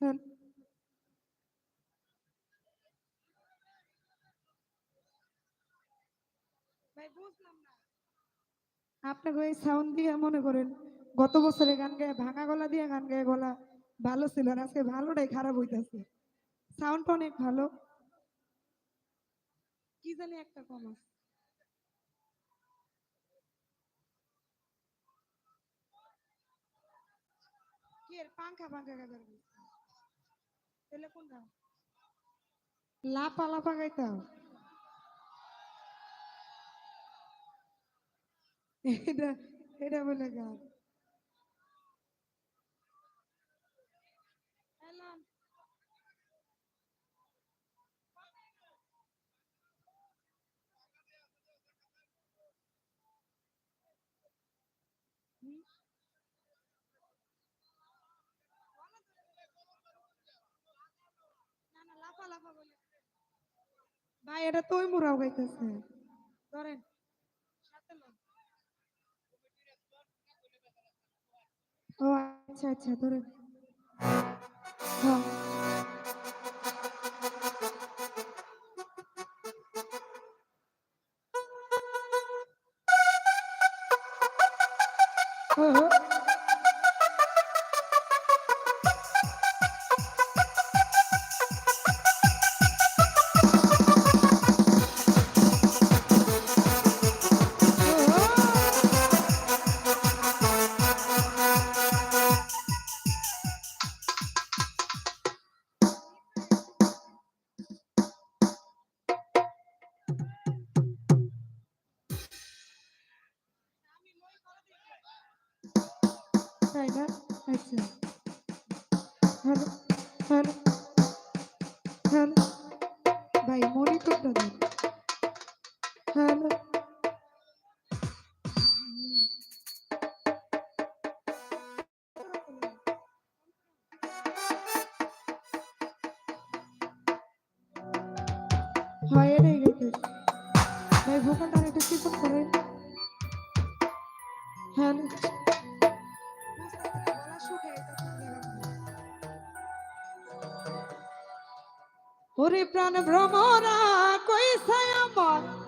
হ্যাঁ। আপনাকে ওই সাউন্ড দিয়ে মনে করেন গত বছরে গান গায়ে ভাঙা গলা দিয়ে গান গায়ে গলা ভালো ছিল আর আজকে ভালোটাই খারাপ হইতাছে। সাউন্ডটা অনেক ভালো। কি জানি একটা কম আছে কি এর পাঙ্খা পাঙ্খা গাজার তাহলে কোনটা লাপা লাপা গাইতাম এটা এটা বলে গান ভাই এটা তুই মুরাও গাইতেছে। ধরেন ও আচ্ছা আচ্ছা ধরেন। হ্যাঁ। না আচ্ছা হ্যালো হ্যালো ভাই মনিটরটা দেন হ্যালো হয় এটাই হ্যালো ওরে প্রাণ ভ্রমরা কইছে আমার